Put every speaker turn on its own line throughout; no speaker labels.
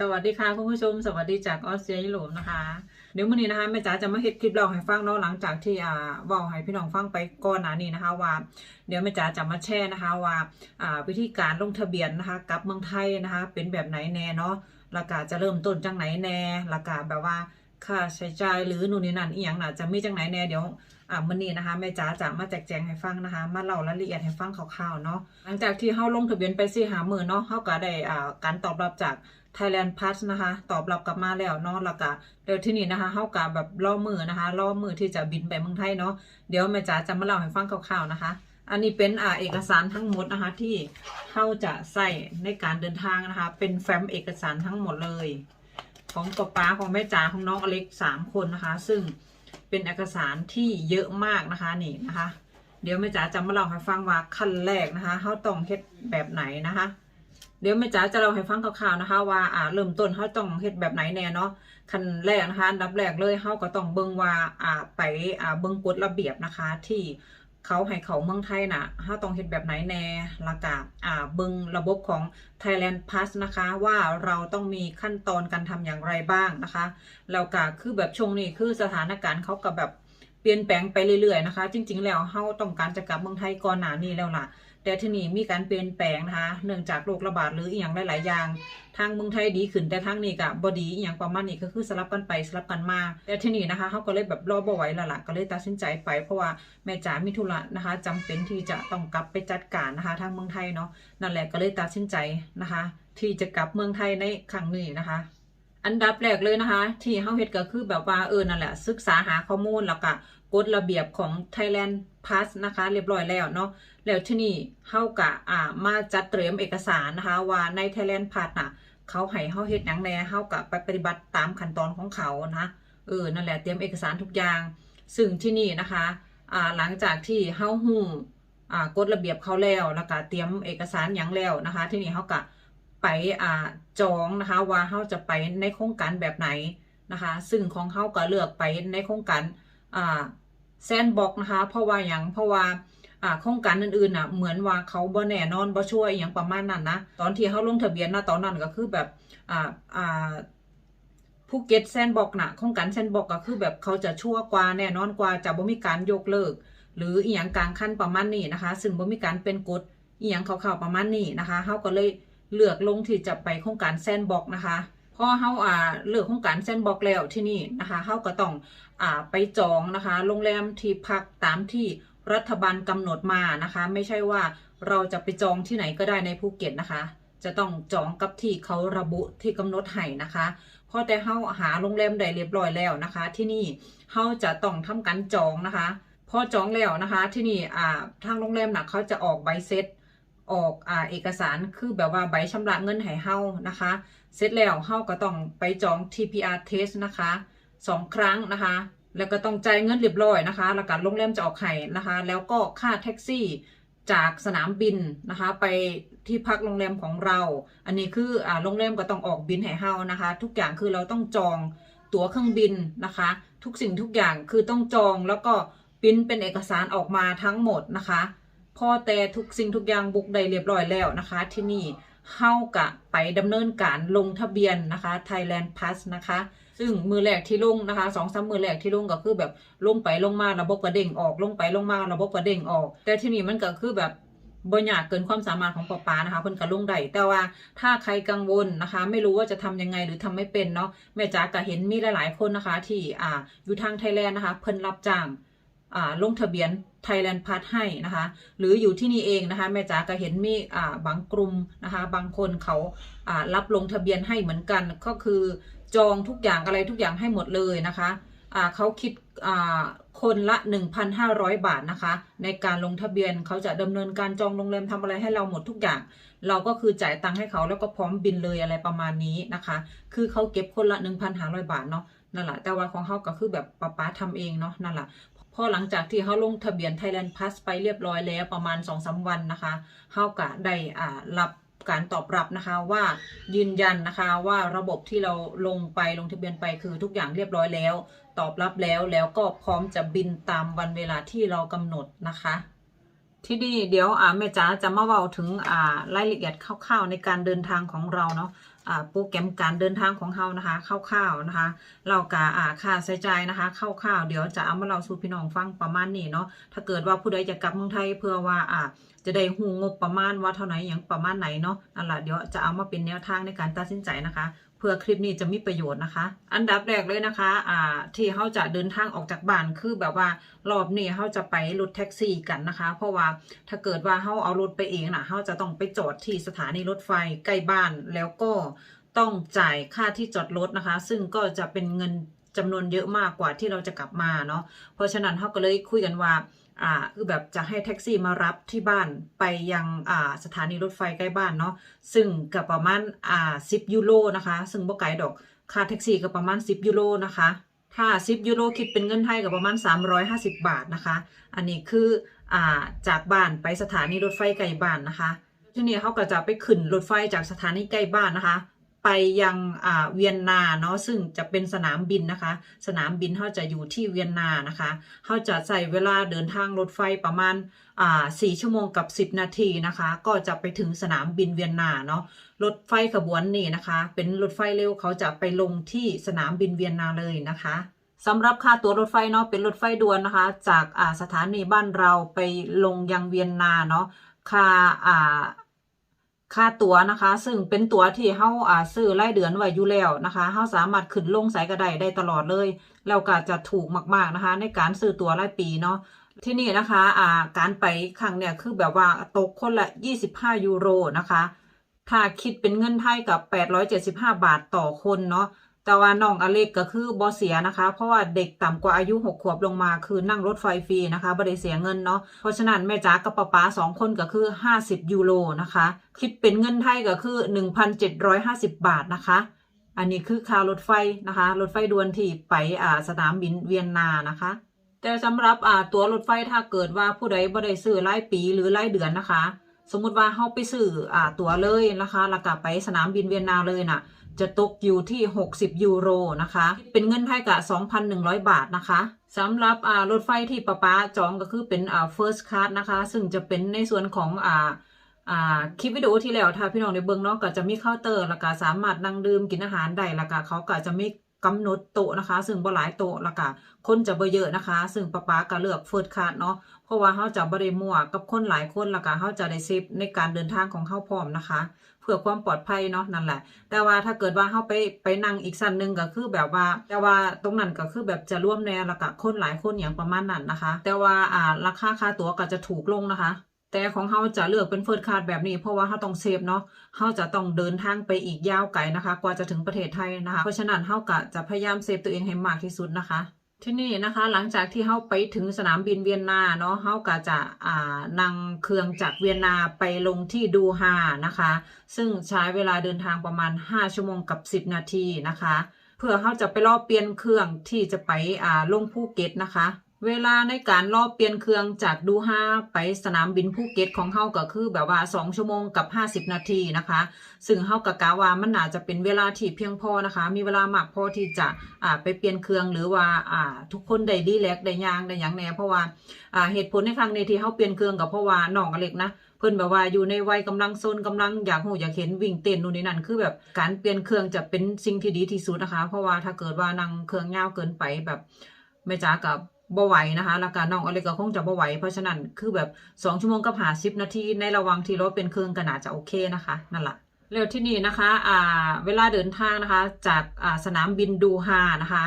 สวัสดีค่ะคุณผู้ชม สวัสดีจากออสเตรเลียยุโรปนะคะ เดี๋ยววันนี้นะคะแม่จ๋าจะมาเฮ็ดคลิปเล่าให้ฟังเนาะหลังจากที่อ่าเว้าให้พี่น้องฟังไปก่อนหน้านี้นะคะว่า เดี๋ยวแม่จ๋าจะมาแชร์นะคะว่าอ่าวิธีการลงทะเบียนนะคะกับเมืองไทยนะคะ เป็นแบบไหนแน่เนาะแล้วก็จะเริ่มต้นจังไหนแน่แล้วก็แบบว่าค่าใช้จ่ายหรือนู่นนี่นั่นอีหยังน่ะจะมีจังไหนแน่เดี๋ยวอ่ามื้อนี้นะคะแม่จ๋าจะมาแจกแจงให้ฟังนะคะ มาเล่ารายละเอียดให้ฟังคร่าวๆเนาะหลังจากที่เฮาลงทะเบียนไปสี่หามื้อเนาะเฮาก็ได้อ่าการตอบรับจาก Thailand Pass นะคะ ตอบรับกลับมาแล้วเนาะแล้วก็เดี๋ยวที่นี่นะคะเฮาก็แบบรอมือนะคะรอมือที่จะบินไปเมืองไทยเนาะเดี๋ยวแม่จ๋าจะมาเล่าให้ฟังคร่าวๆนะคะ อันนี้เป็นอ่าเอกสารทั้งหมดนะคะ ที่เฮาจะใส่ในการเดินทางนะคะ เป็นแฟ้มเอกสารทั้งหมดเลย ของป๊าป๊าของแม่จ๋าของน้องอเล็กสามคนนะคะ ซึ่งเป็นเอกสารที่เยอะมากนะคะนี่นะคะ เดี๋ยวแม่จ๋าจะมาเล่าให้ฟังว่าขั้นแรกนะคะเขาต้องเฮ็ดแบบไหนนะคะ เดี๋ยวแม่จ๋าจะเล่าให้ฟังคร่าวๆนะคะ ว่าอ่าเริ่มต้นเขาต้องเฮ็ดแบบไหนแน่เนาะขั้นแรกนะคะอันดับแรกเลยเขาก็ต้องเบิ่งว่าอ่าไปอ่าเบิ่งกฎระเบียบนะคะ ที่เขาให้เขาเมืองไทยน่ะเขาต้องเฮ็ดแบบไหนแน่ล้วก็อ่าเบิ่งระบบของ Thailand Pass นะคะ ว่าเราต้องมีขั้นตอนการทำอย่างไรบ้างนะคะแล้วก็คือแบบช่วงนี้คือสถานการณ์เขาก็แบบเปลี่ยนแปลงไปเรื่อยๆนะคะ จริง ๆ แล้วเขาต้องการจะกลับเมืองไทยก่อนหน้านี้แล้วล่ะ แต่ที่นี้มีการเปลี่ยนแปลงนะคะ เนื่องจากโรคระบาดหรืออีกอย่างหลาย ๆ อย่าง ทางเมืองไทยดีขึ้นแต่ทางนี้ก็บ่ดีอหย่างประมาณนี้ก็คือสลับกันไปสลับกันมา แต่ที่นี้นะคะเขาก็เลยแบบรอบ่ไหวแล้วล่ะก็เลยตัดสินใจไปเพราะว่าแม่จ๋ามีธุระนะคะจำเป็นที่จะต้องกลับไปจัดการนะคะ ทางเมืองไทยเนาะนั่นแหละก็เลยตัดสินใจนะคะ ที่จะกลับเมืองไทยในครั้งนี้นะคะอันดับแรกเลยนะคะ ที่เฮาเฮ็ดก็คือแบบว่าเออนั่นแหละศึกษาหาข้อมูลแล้วก็ กฎระเบียบของ Thailand Pass นะคะ เรียบร้อยแล้วเนาะแล้วที่นี่เฮากะอ่ามาจัดเตรียมเอกสารนะคะ ว่าใน Thailand Pass น่ะ เขาให้เฮาเฮ็ดหยังแน่เฮากะไปปฏิบัติตามขั้นตอนของเขานะเออนั่นแหละเตรียมเอกสารทุกอย่าง ซึ่งที่นี่นะคะอ่าหลังจากที่เฮาฮู้อ่ากฎระเบียบเขาแล้วแล้วก็เตรียมเอกสารหยังแล้วนะคะ ที่นี่เฮากะไปอ่าจองนะคะว่าเขาจะไปในโครงการแบบไหนนะคะ ซึ่งของเขาก็เลือกไปในโครงการ แซนบ็อกนะคะ เพราะว่าอย่างเพราะว่าอ่าโครงการอื่นๆน่ะเหมือนว่าเขาบ่แน่นอนบ่ช่วยอย่างประมาณนั้นนะตอนที่เขาลงทะเบียนนะตอนนั้นก็คือแบบอ่าอ่าภูเก็ตแซนบ็อกน่ะโครงการแซนบ็อกก็คือแบบเขาจะชั่วกว่าแน่นอนกว่าจะบ่มีการยกเลิก หรืออีหยังกลางขั้นประมาณนี้นะคะ ซึ่งบ่มีการเป็นกฎอีหยังข่าวๆประมาณนี้นะคะเขาก็เลยเลือกลงที่จะไปโครงการแซนบ็อกนะคะ พอเฮาอ่าเลือกโครงการแซนบ็อกแล้วที่นี่นะคะเฮาก็ต้องอ่าไปจองนะคะ โรงแรมที่พักตามที่รัฐบาลกำหนดมานะคะ ไม่ใช่ว่าเราจะไปจองที่ไหนก็ได้ในภูเก็ตนะคะ จะต้องจองกับที่เขาระบุที่กำหนดให้นะคะพอแต่เฮาหาโรงแรมได้เรียบร้อยแล้วนะคะ ที่นี่เฮาจะต้องทำการจองนะคะ พอจองแล้วนะคะ ที่นี่อ่าทางโรงแรมน่ะเขาจะออกใบเสร็จ ออกอ่าเอกสารคือแบบว่าใบชำระเงินให้เฮานะคะ เสร็จแล้วเฮาก็ต้องไปจอง TPR test นะคะสองครั้งนะคะ แล้วก็ต้องจ่ายเงินเรียบร้อยนะคะ แล้วก็โรงแรมจะออกให้นะคะ แล้วก็ค่าแท็กซี่จากสนามบินนะคะ ไปที่พักโรงแรมของเรา อันนี้คืออ่าโรงแรมก็ต้องออกบินให้เฮานะคะ ทุกอย่างคือเราต้องจองตั๋วเครื่องบินนะคะ ทุกสิ่งทุกอย่างคือต้องจองแล้วก็ปิ้นเป็นเอกสารออกมาทั้งหมดนะคะ พอแต่ทุกสิ่งทุกอย่างบุกได้เรียบร้อยแล้วนะคะ ที่นี่เฮากะไปดำเนินการลงทะเบียนนะคะ Thailand Pass นะคะ ซึ่งมือแรกที่ลงนะคะสองสามมือแรกที่ลงก็คือแบบลงไปลงมาระบบกระเด้งออกลงไปลงมาระบบกระเด้งออก แต่ที่นี่มันก็คือแบบบ่ยากเกินความสามารถของป๊าป๊านะคะเพิ่นก็ลงได้แต่ว่าถ้าใครกังวลนะคะ ไม่รู้ว่าจะทำยังไงหรือทำไม่เป็นเนาะแม่จ๋าก็เห็นมีหลายๆคนนะคะ ที่อ่าอยู่ทางไทยแลนด์นะคะ เพิ่นรับจ้าง ลงทะเบียน Thailand Pass ให้นะคะ หรืออยู่ที่นี่เองนะคะแม่จ๋าก็เห็นมีบางกลุ่มนะคะ บางคนเขารับลงทะเบียนให้เหมือนกัน ก็คือจองทุกอย่างอะไรทุกอย่างให้หมดเลยนะคะเขาคิดอ่าคนละ 1,500 บาทนะคะ ในการลงทะเบียนเขาจะดำเนินการจองโรงแรมทำอะไรให้เราหมดทุกอย่าง เราก็คือจ่ายตังค์ให้เขาแล้วก็พร้อมบินเลยอะไรประมาณนี้นะคะ คือเขาเก็บคนละ 1,500 บาทเนาะนั่นแหละแต่ว่าของเขาก็คือแบบป๊าป๊าทำเองเนาะนั่นแหละ พอหลังจากที่เขาลงทะเบียน Thailand Pass ไปเรียบร้อยแล้วประมาณ2อสวันนะคะเขาก็ได้อ่ารับการตอบรับนะคะว่ายืนยันนะคะว่าระบบที่เราลงไปลงทะเบียนไปคือทุกอย่างเรียบร้อยแล้ว ตอบรับแล้วแล้วก็พร้อมจะบินตามวันเวลาที่เรากำหนดนะคะ ที่นี่เดี๋ยวอ่าแม่จ๋าจะมาเว้าถึงอ่ารายละเอียดคร่าวๆในการเดินทางของเราเนาะ โปรแกรมการเดินทางของเฮานะคะคร่าวๆนะคะ เรากะค่าใช้จ่ายนะคะคร่าวๆเดี๋ยวจะเอามาเราสู่พี่น้องฟังประมาณนี้เนาะถ้าเกิดว่าผู้ใดจะกลับเมืองไทยเพื่อว่าอ่าจะได้หูงบประมาณว่าเท่าไหร่อย่างประมาณไหนเนาะนั่นแหละเดี๋ยวจะเอามาเป็นแนวทางในการตัดสินใจนะคะเพื่อคลิปนี้จะมีประโยชน์นะคะ อันดับแรกเลยนะคะอ่าที่เขาจะเดินทางออกจากบ้านคือแบบว่ารอบนี้เขาจะไปรถแท็กซี่กันนะคะ เพราะว่าถ้าเกิดว่าเขาเอารถไปเองนะเขาจะต้องไปจอดที่สถานีรถไฟใกล้บ้านแล้วก็ต้องจ่ายค่าที่จอดรถนะคะ ซึ่งก็จะเป็นเงินจำนวนเยอะมากกว่าที่เราจะกลับมาเนาะเพราะฉะนั้นเขาก็เลยคุยกันว่า อ่าคือแบบจะให้แท็กซี่มารับที่บ้านไปยังอ่าสถานีรถไฟใกล้บ้านเนาะซึ่งกับประมาณอ่า10ยูโรนะคะ ซึ่งบ่ไกลดอกค่าแท็กซี่ก็ประมาณ 10 ยูโรนะคะ ถ้า 10 ยูโรคิดเป็นเงินไทยก็ประมาณ 350 บาทนะคะ อันนี้คืออ่าจากบ้านไปสถานีรถไฟใกล้บ้านนะคะ ทีนี้เขาก็จะไปขึ้นรถไฟจากสถานีใกล้บ้านนะคะ ไปยังอ่าเวียนนาเนาะซึ่งจะเป็นสนามบินนะคะ สนามบินเขาจะอยู่ที่เวียนนานะคะเขาจะใช้เวลาเดินทางรถไฟประมาณอ่าสี่ชั่วโมงกับ10นาทีนะคะ ก็จะไปถึงสนามบินเวียนนาเนาะรถไฟขบวนนี้นะคะ เป็นรถไฟเร็วเขาจะไปลงที่สนามบินเวียนนาเลยนะคะสำหรับค่าตั๋วรถไฟเนาะเป็นรถไฟด่วนนะคะ จากสถานีบ้านเราไปลงยังเวียนนาเนาะค่าอ่า ค่าตั๋วนะคะ ซึ่งเป็นตั๋วที่เฮาอ่าซื้อรายเดือนไว้อยู่แล้วนะคะเฮาสามารถขึ้นลงสายกระไดได้ตลอดเลย แล้วก็จะถูกมากๆนะคะ ในการซื้อตั๋วรายปีเนาะที่นี่นะคะอ่าการไปครั้งเนี่ยคือแบบว่าตกคนละ 25 ยูโรนะคะ ถ้าคิดเป็นเงินไทยกับ 875 บาทต่อคนเนาะ แต่ว่าน้องอเล็กก็คือบอเสียนะคะ เพราะว่าเด็กต่ำกว่าอายุ6ขวบลงมาคือนั่งรถไฟฟรีนะคะบ่ไดเสียเงินเนาะเพราะฉะนั้นแม่จ๋ากับป๊าป๊าสองคนก็คือ 50 ยูโรนะคะ คิดเป็นเงินไทยก็คือ 1,750 บาทนะคะ อันนี้คือค่ารถไฟนะคะรถไฟด่วนที่ไปอ่าสนามบินเวียนนานะคะแต่สำหรับอ่าตั๋วรถไฟถ้าเกิดว่าผู้ใดบ่ได้ซื้อรายปีหรือรายเดือนนะคะ สมมุติว่าเฮาไปซื้ออ่าตั๋วเลยนะคะแล้วก็ไปสนามบินเวียนนาเลยน่ะ จะตกอยู่ที่ 60 ยูโรนะคะ เป็นเงินไทยกับ2,100 บาทนะคะสำหรับรถไฟที่ป้าป๊าจองก็คือเป็นอ่า first class นะคะ ซึ่งจะเป็นในส่วนของอ่าอ่าคลิปวิดีโอที่แล้วถ้าพี่น้องได้เบิ่งเนาะก็จะมีเคาน์เตอร์แล้วก็สามารถนั่งดื่มกินอาหารได้แล้วก็เขาก็จะไมีกำหนดโต๊ะนะคะ ซึ่งบ่หลายโต๊ะแล้วก็คนจะบ่เยอะนะคะ ซึ่งป้าป๊าก็เลือก first class เนาะ เพราะว่าเขาจะบ่ได้มั่วกับคนหลายคนแล้วก็เขาจะได้เซฟในการเดินทางของเขาพร้อมนะคะ เพื่อความปลอดภัยเนาะนั่นแหละ แต่ว่าถ้าเกิดว่าเขาไปไปนั่งอีกสั้นหนึ่งก็คือแบบว่า แต่ว่าตรงนั้นก็คือแบบจะร่วมแนวแล้วก็คนหลายคนอย่างประมาณนั้นนะคะ แต่ว่าอ่าราคาค่าตั๋วก็จะถูกลงนะคะแต่ของเขาจะเลือกเป็นเฟิร์สคลาสแบบนี้เพราะว่าเขาต้องเซฟเนาะเขาจะต้องเดินทางไปอีกยาวไกลนะคะ กว่าจะถึงประเทศไทยนะคะ เพราะฉะนั้นเขาก็จะพยายามเซฟตัวเองให้มากที่สุดนะคะ ที่นี่นะคะ หลังจากที่เขาไปถึงสนามบินเวียนนาเนาะเขาก็จะอ่านั่งเครื่องจากเวียนนาไปลงที่ดูฮานะคะ ซึ่งใช้เวลาเดินทางประมาณ 5 ชั่วโมงกับ 10 นาทีนะคะ เพื่อเขาจะไปรอเปลี่ยนเครื่องที่จะไปอ่าลงภูเก็ตนะคะ เวลาในการรอบเปลี่ยนเครื่องจากดูฮาไปสนามบินภูเก็ตของเขาก็คือแบบว่า 2 ชั่วโมงกับ 50 นาทีนะคะ ซึ่งเขากะกาวามันน่าจจะเป็นเวลาที่เพียงพอนะคะ มีเวลามากพอที่จะอ่าไปเปลี่ยนเครื่องหรือว่าอ่าทุกคนได้รีแลกได้ยางได้ยังแน่เพราะว่าอ่าเหตุผลในครั้งนี้ที่เขาเปลี่ยนเครื่องก็เพราะว่าน้องอเล็กนะเพิ่นแบบว่าอยู่ในวัยกำลังโซนกำลังอยากหูอยากเห็นวิ่งเต้นนู่นนี่นั่นคือแบบการเปลี่ยนเครื่องจะเป็นสิ่งที่ดีที่สุดนะคะ เพราะว่าถ้าเกิดว่านั่งเครื่องยาวเกินไปแบบแม่จ๋ากับ บ่ไหวนะคะแล้วก็น้องอเล็กก็คงจะบ่ไหวเพราะฉะนั้นคือแบบสองชั่วโมงกับหาสิบนาทีในระหว่างที่รถเป็นเครื่องก็น่าจะโอเคนะคะนั่นแหละแล้วที่นี่นะคะอ่าเวลาเดินทางนะคะ จากอ่าสนามบินดูฮานะคะ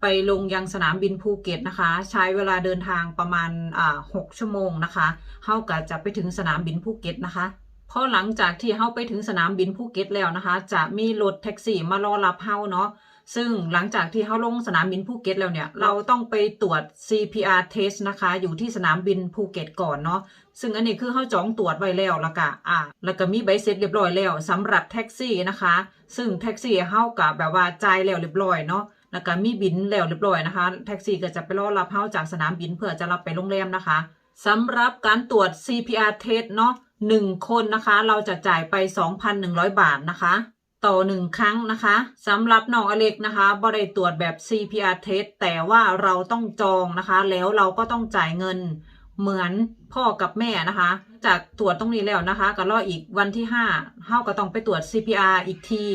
ไปลงยังสนามบินภูเก็ตนะคะ ใช้เวลาเดินทางประมาณอ่าหกชั่วโมงนะคะเฮาก็จะไปถึงสนามบินภูเก็ตนะคะพอหลังจากที่เฮาไปถึงสนามบินภูเก็ตแล้วนะคะ จะมีรถแท็กซี่มารอรับเฮาเนาะ ซึ่งหลังจากที่เฮาลงสนามบินภูเก็ตแล้วเนี่ย เราต้องไปตรวจ CPR test นะคะ อยู่ที่สนามบินภูเก็ตก่อนเนาะ ซึ่งอันนี้คือเขาจองตรวจไว้แล้วล้วก็อ่าแล้วก็มีใบเสร็จเรียบร้อยแล้วสำหรับแท็กซี่นะคะ ซึ่งแท็กซี่เฮากับแบบว่าจ่ายแล้วเรียบร้อยเนาะแล้วก็มีบินแล้วเรียบร้อยนะคะ แท็กซี่ก็จะไปรอรับเฮาจากสนามบินเพื่อจะรับไปโรงแรมนะคะสำหรับการตรวจ CPR test เนาะหนึ่งคนนะคะ เราจะจ่ายไป 2,100 บาทนะคะ ต่อหนึ่งครั้งนะคะสำหรับน้องอเล็กนะคะบ่ได้ตรวจแบบ CPR test แต่ว่าเราต้องจองนะคะ แล้วเราก็ต้องจ่ายเงินเหมือนพ่อกับแม่นะคะ จากตรวจตรงนี้แล้วนะคะ ก็รออีกวันที่5เฮาก็ต้องไปตรวจ CPR อีกที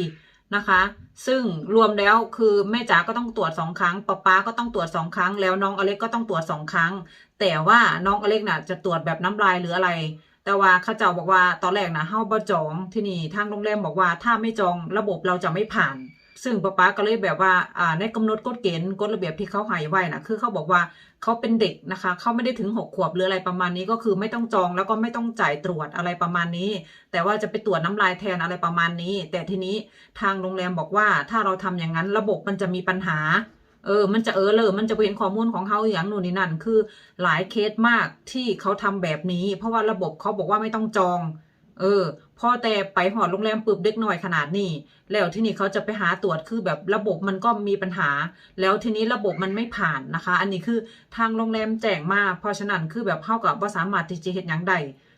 นะคะ ซึ่งรวมแล้วคือแม่จ๋าก็ต้องตรวจสองครั้งป๊าป๊าก็ต้องตรวจสองครั้ง แล้วน้องอเล็กก็ต้องตรวจสองครั้ง แต่ว่าน้องอเล็กน่ะจะตรวจแบบน้ำลายหรืออะไร แต่ว่าเข้าเจ้าบอกว่าตอนแรกนะเฮาบ่จองที่นี่ทางโรงแรมบอกว่าถ้าไม่จองระบบเราจะไม่ผ่าน ซึ่งป๊าป๊าก็เลยแบบว่าอ่าในกำหนดกฎเกณฑ์กฎระเบียบที่เขาให้ไว้นะคือเขาบอกว่าเขาเป็นเด็กนะคะเขาไม่ได้ถึงหกขวบหรืออะไรประมาณนี้ก็คือไม่ต้องจองแล้วก็ไม่ต้องจ่ายตรวจอะไรประมาณนี้ แต่ว่าจะไปตรวจน้ำลายแทนอะไรประมาณนี้ แต่ทีนี้ทางโรงแรมบอกว่าถ้าเราทำอย่างนั้นระบบมันจะมีปัญหา เออ มันจะเออเลยมันจะเห็นข้อมูลของเขาอย่างนู่นนี่นั่น คือหลายเคสมากที่เขาทำแบบนี้ เพราะว่าระบบเขาบอกว่าไม่ต้องจอง เออ พอแต่ไปหอดโรงแรมปึบเด็กหน่อยขนาดนี้ แล้วที่นี่เขาจะไปหาตรวจคือแบบระบบมันก็มีปัญหา แล้วทีนี้ระบบมันไม่ผ่านนะคะ อันนี้คือทางโรงแรมแจ้งมา เพราะฉะนั้นคือแบบเข้ากับว่าสามารถที่จะเห็นอย่างใด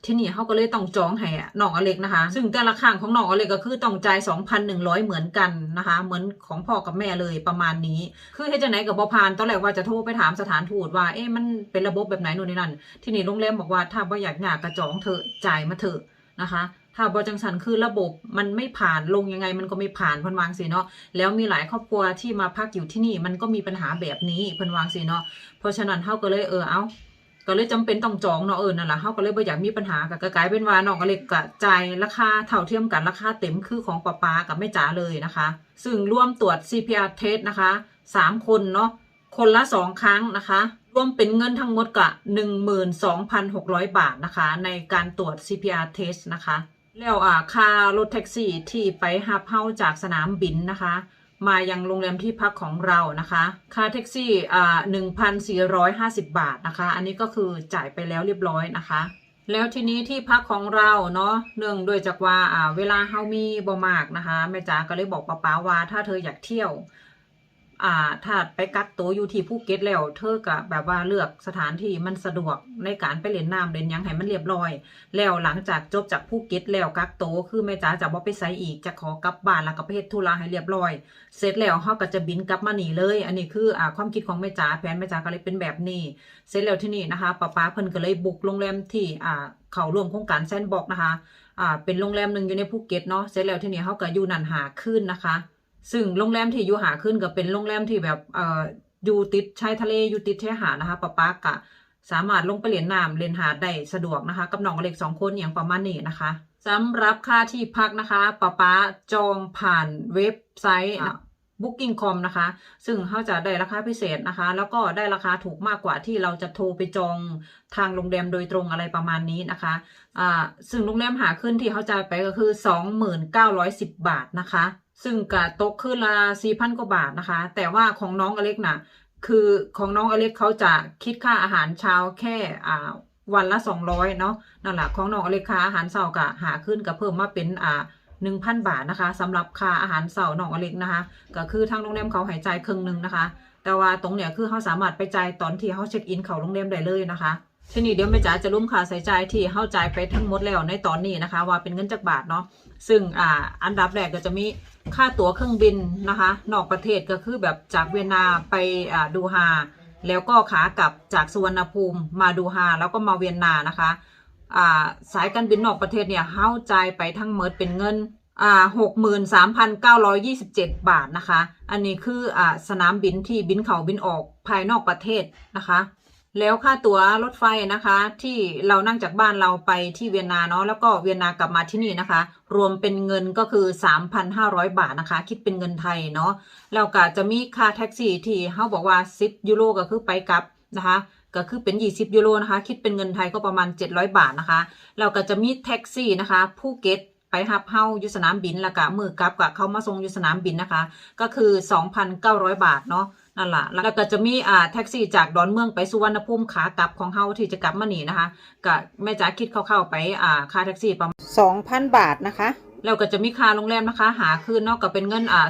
ที่นี่เขาก็เลยต้องจองให้น้องอเล็กนะคะ ซึ่งแต่ละครั้งของน้องอเล็กก็คือต้องจ่าย2,100 เหมือนกันนะคะ เหมือนของพ่อกับแม่เลยประมาณนี้ คือเฮ็ดจังไหนกับบอพานตอนแรกว่าจะโทรไปถามสถานทูตว่าเอ๊ะมันเป็นระบบแบบไหนนู่นนี่นั่น ที่นี่โรงแรมบอกว่าถ้าบ่อยากหยากกระจองเถอะจ่ายมาเถอะนะคะถ้าบอจังสันคือระบบมันไม่ผ่านลงยังไงมันก็ไม่ผ่านพิ่นวางสิเนาะแล้วมีหลายครอบครัวที่มาพักอยู่ที่นี่ มันก็มีปัญหาแบบนี้พิ่นวางสิเนาะเพราะฉะนั้นเฮาก็เลยเออเอา ก็เลยจำเป็นต้องจองเนาะเออนั่นแหละเฮาก็เลยบ่อยากมีปัญหาก็กลายเป็นว่าน้องอเล็กก็จ่ายราคาเท่าเทียมกันราคาเต็มคือของป้าป๊ากับแม่จ๋าเลยนะคะ ซึ่งร่วมตรวจ CPR test นะคะสามคนเนาะคนละสองครั้งนะคะรวมเป็นเงินทั้งหมดกะ12,600 บาทนะคะ ในการตรวจ CPR test นะคะ แล้วอ่าค่ารถแท็กซี่ที่ไปฮับเฮาจากสนามบินนะคะ มายังโรงแรมที่พักของเรานะคะ ค่าแท็กซี่อ่า1,450บาทนะคะ อันนี้ก็คือจ่ายไปแล้วเรียบร้อยนะคะ แล้วทีนี้ที่พักของเราเนาะเนื่องด้วยจากว่าอ่าเวลาเฮามีบ่มากนะคะแม่จ๋าก็เลยบอกป้าป้าว่าถ้าเธออยากเที่ยว อ่าถ้าไปกักตัวอยู่ที่ภูเก็ตแล้วเธอก็แบบว่าเลือกสถานที่มันสะดวกในการไปเล่นน้ำเล่นยังให้มันเรียบร้อย แล้วหลังจากจบจากภูเก็ตแล้วกักตัวคือแม่จ๋าจะบ่ไปไสอีกจะขอกลับบ้านแล้วก็ไปเฮ็ดธุระให้เรียบร้อย เสร็จแล้วเฮาก็จะบินกลับมาหนีเลย อันนี้คืออ่าความคิดของแม่จ๋าแผนแม่จ๋าก็เลยเป็นแบบนี้ เสร็จแล้วที่นี่นะคะป้าป๊าเพิ่นก็เลยบุกโรงแรมที่อ่าเขาร่วมโครงการแซนบอกซ์นะคะอ่าเป็นโรงแรมหนึ่งอยู่ในภูเก็ตเนาะเสร็จแล้วที่นี่เฮาก็อยู่นั่นหาคืนนะคะ ซึ่งโรงแรมที่อยู่หาขึ้นก็เป็นโรงแรมที่แบบเอ่ออยู่ติดชายทะเลอยู่ติดชายหาดนะคะป้าป๊ากะสามารถลงไปเล่นน้ำเล่นหาดได้สะดวกนะคะ กับน้องเล็กสองคนอย่างประมาณนี้นะคะสำหรับค่าที่พักนะคะป้าป๊าจองผ่านเว็บไซต์ Booking.com นะคะ ซึ่งเขาจะได้ราคาพิเศษนะคะ แล้วก็ได้ราคาถูกมากกว่าที่เราจะโทรไปจองทางโรงแรมโดยตรงอะไรประมาณนี้นะคะอ่าซึ่งโรงแรมหาขึ้นที่เขาจ่ายไปก็คือ 2910 บาทนะคะ ซึ่งกะตกขึ้นละ4,000กว่าบาทนะคะ แต่ว่าของน้องอเล็กน่ะคือของน้องอเล็กเขาจะคิดค่าอาหารเช้าแค่อ่าวันละ200เนาะนั่นแหละของน้องอเล็กค่าอาหารเช้ากะหาขึ้นก็เพิ่มมาเป็นอ่า1,000บาทนะคะสำหรับค่าอาหารเช้าน้องอเล็กนะคะ ก็คือทางโรงแรมเขาหายใจครึ่งหนึ่งนะคะ แต่ว่าตรงเนี้ยคือเขาสามารถไปจ่ายตอนที่เขาเช็คอินเขาโรงแรมได้เลยนะคะ ทีนี้เดี๋ยวแม่จ๋าจะร่มค่าใช้จ่ายที่เข้าจ่ายไปทั้งหมดแล้วในตอนนี้นะคะ ว่าเป็นเงินจากบาทเนาะซึ่งอ่าอันดับแรกก็จะมีค่าตั๋วเครื่องบินนะคะ นอกประเทศก็คือแบบจากเวียนนาไปอ่าดูฮาแล้วก็ขากลับจากสุวรรณภูมิมาดูฮาแล้วก็มาเวียนนานะคะอ่าสายการบินนอกประเทศเนี่ยเข้าจ่ายไปทั้งหมดเป็นเงินอ่าหกหมื่นสามพันเก้าร้อยยี่สิบเจ็ดบาทนะคะ อันนี้คืออ่าสนามบินที่บินเข้าบินออกภายนอกประเทศนะคะ แล้วค่าตั๋วรถไฟนะคะ ที่เรานั่งจากบ้านเราไปที่เวียนนาเนาะแล้วก็เวียนนากลับมาที่นี่นะคะ รวมเป็นเงินก็คือ 3,500 บาทนะคะ คิดเป็นเงินไทยเนาะแล้วก็จะมีค่าแท็กซี่ที่เขาบอกว่า 10 ยูโรก็คือไปกลับนะคะ ก็คือเป็น 20 ยูโรนะคะ คิดเป็นเงินไทยก็ประมาณ 700 บาทนะคะแล้วก็จะมีแท็กซี่นะคะภูเก็ตไปฮับเฮาอยู่สนามบินแล้วก็มือกลับกับเขามาส่งอยู่สนามบินนะคะ ก็คือ 2,900 บาทเนาะ นั่นแหละแล้วก็จะมีอ่าแท็กซี่จากดอนเมืองไปสุวรรณภูมิขากลับของเฮาที่จะกลับมานี่นะคะก็แม่จ๋าคิดคร่าวๆไปอ่าค่าแท็กซี่ประมาณ2,000บาทนะคะแล้วก็จะมีค่าโรงแรมนะคะ หาคืนเนอกก็เป็นเงินอ่า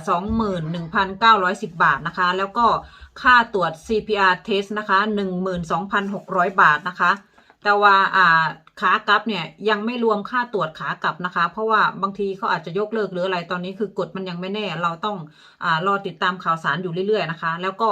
21,910บาทนะคะ แล้วก็ค่าตรวจ CPR test นะคะ12,600บาทนะคะ แต่ว่าอ่าขากลับเนี่ยยังไม่รวมค่าตรวจขากลับนะคะ เพราะว่าบางทีเขาอาจจะยกเลิกหรืออะไรตอนนี้คือกฎมันยังไม่แน่ เราต้องอ่ารอติดตามข่าวสารอยู่เรื่อยๆนะคะ แล้วก็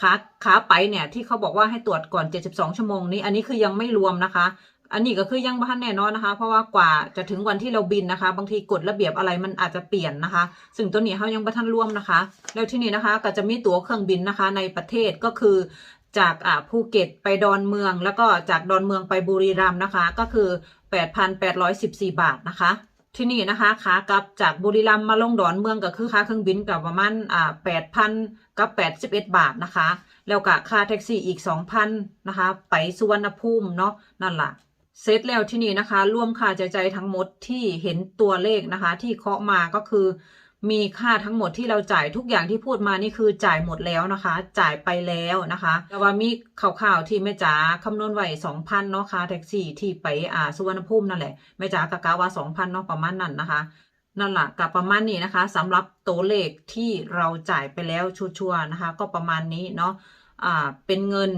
ขาขาไปเนี่ยที่เขาบอกว่าให้ตรวจก่อน 72 ชั่วโมงนี้ อันนี้คือยังไม่รวมนะคะ อันนี้ก็คือยังบ่ทันแน่นอนนะคะ เพราะว่ากว่าจะถึงวันที่เราบินนะคะ บางทีกฎระเบียบอะไรมันอาจจะเปลี่ยนนะคะ ซึ่งตัวนี้เขายังบ่ทันร่วมนะคะ แล้วที่นี่นะคะ ก็จะมีตั๋วเครื่องบินนะคะในประเทศก็คือ จากภูเก็ตไปดอนเมือง แล้วก็จากดอนเมืองไปบุรีรัมย์นะคะ ก็คือ 8,814 บาทนะคะ ที่นี่นะคะขากลับจากบุรีรัมย์มาลงดอนเมืองก็คือค่าเครื่องบินกับประมาณอ่า8,000กับ81 บาทนะคะ แล้วก็ค่าแท็กซี่อีก 2,000นะคะ ไปสุวรรณภูมิเนาะนั่นล่ะเสร็จแล้วที่นี่นะคะรวมค่าใช้จ่ายทั้งหมดที่เห็นตัวเลขนะคะ ที่เคาะมาก็คือ มีค่าทั้งหมดที่เราจ่ายทุกอย่างที่พูดมานี่คือจ่ายหมดแล้วนะคะ จ่ายไปแล้วนะคะแต่ว่ามีข่าวๆที่แม่จ๋าคำนวณไว้สองพันเนาะค่าแท็กซี่ที่ไปอ่าสุวรรณภูมินั่นแหละแม่จ๋ากะกะว่าสองพันเนาะประมาณนั้นนะคะนั่นแหละกับประมาณนี้นะคะสำหรับตัวเลขที่เราจ่ายไปแล้วชัวร์นะคะ ก็ประมาณนี้เนาะอ่าเป็นเงิน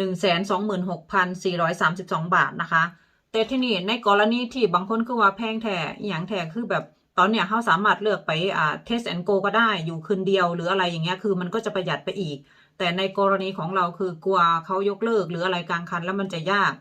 126,432 บาทนะคะ แต่ที่นี่ในกรณีที่บางคนคือว่าแพงแท้อย่างแท้คือแบบ ตอนเนี้ยเขาสามารถเลือกไปอ่าเทสแอนโกก็ได้อยู่คืนเดียวหรืออะไรอย่างเงี้ยคือมันก็จะประหยัดไปอีก แต่ในกรณีของเราคือกลัวเขายกเลิกหรืออะไรกลางคันแล้วมันจะยาก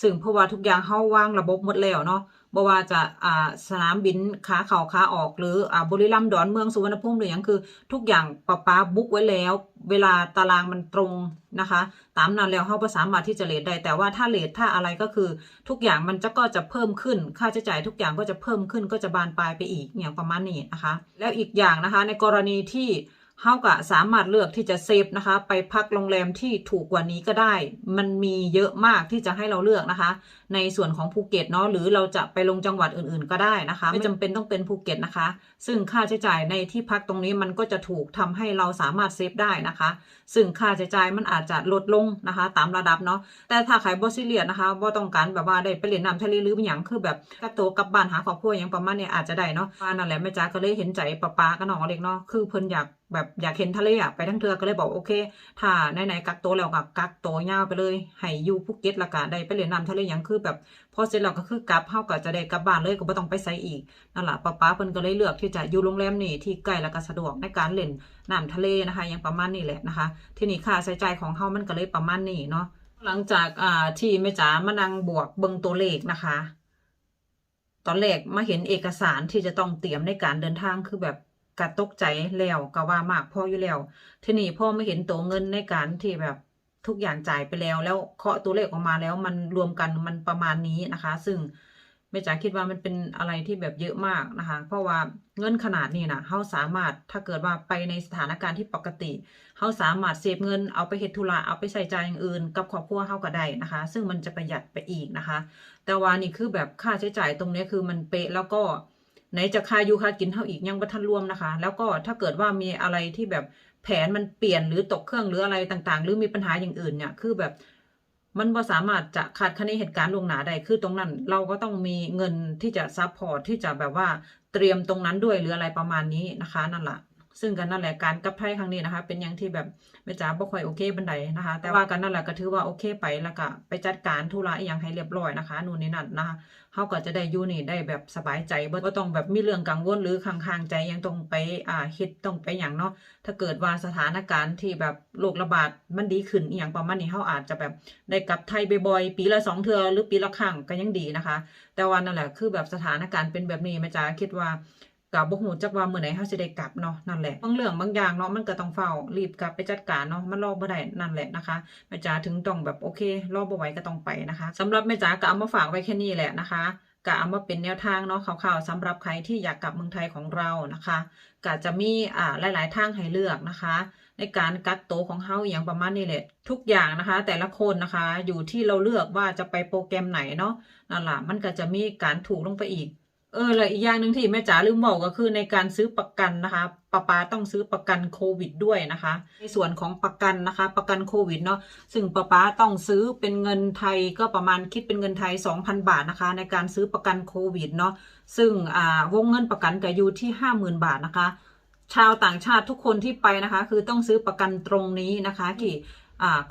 ซึ่งเพราะว่าทุกอย่างเขาวางระบบหมดแล้วเนาะ บว่าจะอ่าสนามบินขาเข้าขาออกหรืออ่าบุรีรัมย์ดอนเมืองสุวรรณภูมิหรืออย่างคือ ทุกอย่างปะป้าบุ๊กไว้แล้ว เวลาตารางมันตรงนะคะ ตามนั้นแล้วเขาก็สามารถที่จะเลทได้แต่ว่าถ้าเลทถ้าอะไรก็คือ ทุกอย่างมันจะก็จะเพิ่มขึ้น ค่าใช้จ่ายทุกอย่างก็จะเพิ่มขึ้นก็จะบานปลายไปอีกอย่างประมาณนี้นะคะ แล้วอีกอย่างนะคะ ในกรณีที่ เฮาก็สามารถเลือกที่จะเซฟนะคะ ไปพักโรงแรมที่ถูกกว่านี้ก็ได้ มันมีเยอะมากที่จะให้เราเลือกนะคะ ในส่วนของภูเก็ตเนาะหรือเราจะไปลงจังหวัดอื่นๆก็ได้นะคะ ไม่จำเป็นต้องเป็นภูเก็ตนะคะ ซึ่งค่าใช้จ่ายในที่พักตรงนี้มันก็จะถูกทำให้เราสามารถเซฟได้นะคะ ซึ่งค่าใช้จ่ายมันอาจจะลดลงนะคะ ตามระดับเนาะแต่ถ้าขายบอสซิเลียนนะคะบ่ต้องการแบบว่าได้ไปเล่นน้ำทะเลหรืออย่างคือแบบกักตัวกลับบ้านหาครอบครัวอย่างประมาณเนี้ยอาจจะได้เนาะว่านั่นแหละแม่จ๋าก็เลยเห็นใจป้าปากับน้องเล็กเนาะคือเพิ่นอยากแบบอยากเห็นทะเลอะไปทั้งเทือก็เลยบอกโอเค ถ้าไหนๆกักตัวแล้วก็กักตัวยาวไปเลยให้อยู่ภูเก็ตละก็ได้ไปเล่นน้ำทะเลอย่างคือแบบพอเสร็จแล้วก็คือกลับเฮาก็จะได้กลับบ้านเลยก็บ่ต้องไปไสอีกนั่นแหละป้าป้าเพิ่นก็เลยเลือกที่จะอยู่โรงแรมนี่ที่ใกล้แล้วก็สะดวกในการเล่นน้ำทะเลนะคะย่างประมาณนี้แหละนะคะ ทีนี้ค่าใช้จ่ายของเฮามันก็เลยประมาณนี้เนาะหลังจากอ่าที่แม่จ๋ามานั่งบวกเบิ่งตัวเลขนะคะ ตอนแรกมาเห็นเอกสารที่จะต้องเตรียมในการเดินทางคือแบบ กะตกใจแล้วก็ว่ามากพ่ออยู่แล้ว ทีนี้พอไมาเห็นตัวเงินในการที่แบบทุกอย่างจ่ายไปแล้วแล้วเคาะตัวเลขออกมาแล้วมันรวมกันมันประมาณนี้นะคะ ซึ่งแม่จ๋าคิดว่ามันเป็นอะไรที่แบบเยอะมากนะคะ เพราะว่าเงินขนาดนี้นะเขาสามารถถ้าเกิดว่าไปในสถานการณ์ที่ปกติเขาสามารถเซฟเงินเอาไปเฮ็ดธุระเอาไปใส่ใจอย่างอื่น กับครอบครัวเขาก็ได้นะคะ ซึ่งมันจะประหยัดไปอีกนะคะ แต่ว่านี่คือแบบค่าใช้จ่ายตรงนี้คือมันเป๊ะแล้วก็ ไหนจะคาอยู่คากินเท่าอีกยังบ่ทันรวมนะคะ แล้วก็ถ้าเกิดว่ามีอะไรที่แบบแผนมันเปลี่ยนหรือตกเครื่องหรืออะไรต่างๆ หรือมีปัญหาอย่างอื่นเนี่ยคือแบบมันบ่สามารถจะคาดคะเนเหตุการณ์ล่วงหน้าได้คือตรงนั้น เราก็ต้องมีเงินที่จะซัพพอร์ตที่จะแบบว่าเตรียมตรงนั้นด้วยหรืออะไรประมาณนี้นะคะนั่นแหละซึ่งกันนั่นแหละการกับไทยครั้งนี้นะคะ เป็นอย่างที่แบบแม่จ๋าบ่ค่อยโอเคบันไดนะคะ แต่ว่ากันนั่นแหละก็ถือว่าโอเคไปแล้วก็ไปจัดการธุระอย่างให้เรียบร้อยนะคะ นู่นนี่นั่นนะคะ เขาก็จะได้อยู่นี่ได้แบบสบายใจบ่บ่ต้องแบบมีเรื่องกังวลหรือค้างๆใจยังต้องไปอ่าคิดต้องไปอย่างเนาะถ้าเกิดว่าสถานการณ์ที่แบบโรคระบาดมันดีขึ้นอย่างประมาณนี้เขาอาจจะแบบได้กลับไทยบ่อยๆปีละสองเทือหรือปีละครั้งก็ยังดีนะคะ แต่วันนั่นแหละคือแบบสถานการณ์เป็นแบบนี้แม่จ๋าคิดว่า กับบ่ฮู้จักว่าเมื้อไหนเฮาสิได้กลับเนาะนั่นแหละบางเรื่องบางอย่างเนาะมันก็ต้องเฝ้ารีบกลับไปจัดการเนาะมันรอบ่ได้นั่นแหละนะคะแม่จ๋าถึงต้องแบบโอเค รอบ่ไหวก็ต้องไปนะคะสำหรับแม่จ๋าก็เอามาฝากไว้แค่นี้แหละนะคะก็เอามาเป็นแนวทางเนาะคร่าวๆสำหรับใครที่อยากกลับเมืองไทยของเรานะคะก็จะมีอ่าหลายๆทางให้เลือกนะคะ ในการกักโตวของเฮาอย่างประมาณนี้แหละทุกอย่างนะคะ แต่ละคนนะคะอยู่ที่เราเลือกว่าจะไปโปรแกรมไหนเนาะนั่นแหละมันก็จะมีการถูกลงไปอีก เออและอีกอย่างหนึ่งที่แม่จ๋าลืมบอกก็คือในการซื้อประกันนะคะป้าป้าต้องซื้อประกันโควิดด้วยนะคะ ในส่วนของประกันนะคะ ประกันโควิดเนาะซึ่งป้าป้าต้องซื้อเป็นเงินไทยก็ประมาณคิดเป็นเงินไทย 2,000 บาทนะคะ ในการซื้อประกันโควิดเนาะซึ่งอ่าวงเงินประกันก็อยู่ที่ 50,000 บาทนะคะ ชาวต่างชาติทุกคนที่ไปนะคะ คือต้องซื้อประกันตรงนี้นะคะที่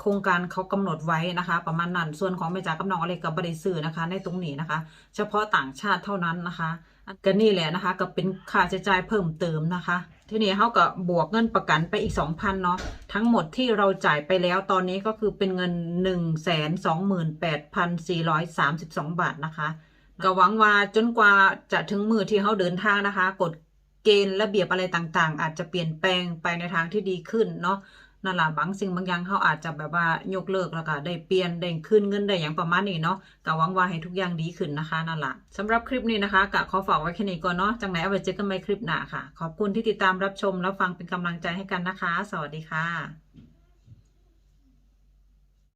โครงการเขากำหนดไว้นะคะ ประมาณนั้นส่วนของแม่จ๋ากับน้องอะไรกับบริสื่อนะคะ ในตรงนี้นะคะ เฉพาะต่างชาติเท่านั้นนะคะก็นี่แหละนะคะ ก็เป็นค่าใช้จ่ายเพิ่มเติมนะคะ ทีนี้เขาก็บวกเงินประกันไปอีก2,000เนาะทั้งหมดที่เราจ่ายไปแล้วตอนนี้ก็คือเป็นเงิน128,432บาทนะคะก็หวังว่าจนกว่าจะถึงมือที่เขาเดินทางนะคะ กฎเกณฑ์ระเบียบอะไรต่างๆ อาจจะเปลี่ยนแปลงไปในทางที่ดีขึ้นเนาะ นั่นแหละบางสิ่งบางอย่างเขาอาจจะแบบว่ายกเลิกแล้วก็ได้เปลี่ยนได้ขึ้นเงินได้อย่างประมาณนี้เนาะก็หวังว่าให้ทุกอย่างดีขึ้นนะคะนั่นแหละสำหรับคลิปนี้นะคะกะขอฝากไว้แค่นี้ก่อนเนาะจังไหนเอาไปเจอกันใหม่คลิปหน้าค่ะ ขอบคุณที่ติดตามรับชมแล้วฟังเป็นกำลังใจให้กันนะคะ สวัสดีค่ะ